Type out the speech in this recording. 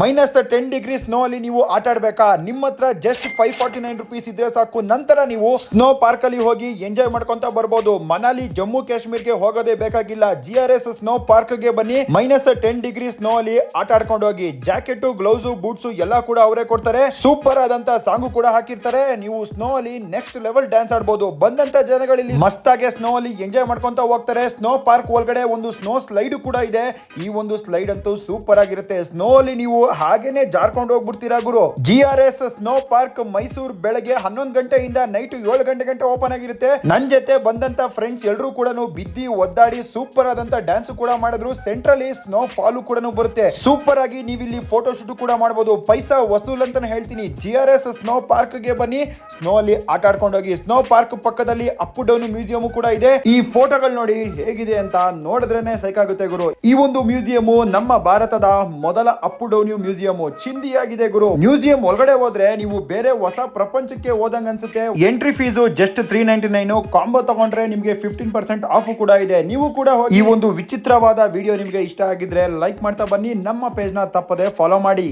Minus ten degree snow ಅಲ್ಲಿ ನೀವು ಆಟ ಆಡ್ಬೇಕಾ? ನಿಮ್ಮ ಹತ್ರ just five forty nine rupees ಇದ್ರೆ ಸಾಕು. ನಂತರ ನೀವು ಸ್ನೋ ಪಾರ್ಕ್ ಅಲ್ಲಿ ಹೋಗಿ ಎಂಜಾಯ್ ಮಾಡ್ಕೊಂತ ಬರ್ಬೋದು. ಮನಾಲಿ, ಜಮ್ಮು, ಕಾಶ್ಮೀರ್ಗೆ ಹೋಗೋದೇ ಬೇಕಾಗಿಲ್ಲ. ಜಿ ಆರ್ ಎಸ್ ಸ್ನೋ ಪಾರ್ಕ್ಗೆ ಬನ್ನಿ. ಮೈನಸ್ ಟೆನ್ ಡಿಗ್ರಿ ಸ್ನೋ ಅಲ್ಲಿ ಆಟ ಆಡ್ಕೊಂಡು ಹೋಗಿ. ಜಾಕೆಟ್ ಗ್ಲೌಸ್ ಬೂಟ್ಸ್ ಎಲ್ಲ ಕೂಡ ಅವರೇ ಕೊಡ್ತಾರೆ. ಸೂಪರ್ ಆದಂತ ಸಾಂಗು ಕೂಡ ಹಾಕಿರ್ತಾರೆ. ನೀವು ಸ್ನೋ ಅಲ್ಲಿ ನೆಕ್ಸ್ಟ್ ಲೆವೆಲ್ ಡ್ಯಾನ್ಸ್ ಆಡ್ಬೋದು. ಬಂದಂತ ಜನಗಳಲ್ಲಿ ಮಸ್ತಾಗೆ ಸ್ನೋ ಅಲ್ಲಿ ಎಂಜಾಯ್ ಮಾಡ್ಕೊಂತ ಹೋಗ್ತಾರೆ. ಸ್ನೋ ಪಾರ್ಕ್ ಒಳಗಡೆ ಒಂದು ಸ್ನೋ ಸ್ಲೈಡ್ ಕೂಡ ಇದೆ. ಈ ಒಂದು ಸ್ಲೈಡ್ ಅಂತೂ ಸೂಪರ್ ಆಗಿರುತ್ತೆ. ಸ್ನೋ ಅಲ್ಲಿ ನೀವು ಹಾಗೇನೆ ಜಾರ್ಕೊಂಡು ಹೋಗ್ಬಿಡ್ತೀರಾ ಗುರು? G R S snow park Mysuru ಬೆಳಗ್ಗೆ ಹನ್ನೊಂದು ಗಂಟೆಯಿಂದ ನೈಟ್ ಏಳು ಗಂಟೆ ಗಂಟೆ ಓಪನ್ ಆಗಿರುತ್ತೆ. ನನ್ ಜೊತೆ ಬಂದಂತ ಫ್ರೆಂಡ್ಸ್ ಎಲ್ಲರೂ ಕೂಡ ಬಿದ್ದಿ ಒದ್ದಾಡಿ ಸೂಪರ್ ಆದಂತ ಡ್ಯಾನ್ಸ್ ಕೂಡ ಮಾಡಿದ್ರು. ಸೆಂಟ್ರಲಿ ಸ್ನೋ ಫಾಲು ಕೂಡ ಬರುತ್ತೆ. ಸೂಪರ್ ಆಗಿ ನೀವು ಇಲ್ಲಿ ಫೋಟೋ ಶೂಟ್ ಕೂಡ ಮಾಡಬಹುದು ಪೈಸಾ ವಸೂಲ್ ಅಂತಾನೆ ಹೇಳ್ತೀನಿ. ಜಿ ಆರ್ ಎಸ್ ಸ್ನೋ ಪಾರ್ಕ್ಗೆ ಬನ್ನಿ. ಸ್ನೋ ಅಲ್ಲಿ ಆಟ ಆಡ್ಕೊಂಡು ಹೋಗಿ. ಸ್ನೋ ಪಾರ್ಕ್ ಪಕ್ಕದಲ್ಲಿ ಅಪ್ ಡೌನ್ ಮ್ಯೂಸಿಯಂ ಕೂಡ ಇದೆ. ಈ ಫೋಟೋಗಳು ನೋಡಿ ಹೇಗಿದೆ ಅಂತ ನೋಡಿದ್ರೇನೆ ಸೈಕಾಗುತ್ತೆ ಗುರು. ಈ ಒಂದು ಮ್ಯೂಸಿಯಂ ನಮ್ಮ ಭಾರತದ ಮೊದಲ ಅಪ್ ಡೌನ್ ಮ್ಯೂಸಿಯಂ ಚಿಂದಿಯಾಗಿದೆ ಗುರು. ಮ್ಯೂಸಿಯಂ ಒಳಗಡೆ ಹೋದ್ರೆ ನೀವು ಬೇರೆ ಹೊಸ ಪ್ರಪಂಚಕ್ಕೆ ಹೋದಂಗ ಅನ್ಸುತ್ತೆ. Entry fees just three ninety nine combo ತಗೊಂಡ್ರೆ ನಿಮಗೆ ಫಿಫ್ಟೀನ್ ಪರ್ಸೆಂಟ್ ಆಫ್ ಕೂಡ ಇದೆ. ನೀವು ಕೂಡ ಈ ಒಂದು ವಿಚಿತ್ರವಾದ ವಿಡಿಯೋ ನಿಮಗೆ ಇಷ್ಟ ಆಗಿದ್ರೆ ಲೈಕ್ ಮಾಡ್ತಾ ಬನ್ನಿ. ನಮ್ಮ ಪೇಜ್ನ ತಪ್ಪದೆ ಫಾಲೋ ಮಾಡಿ.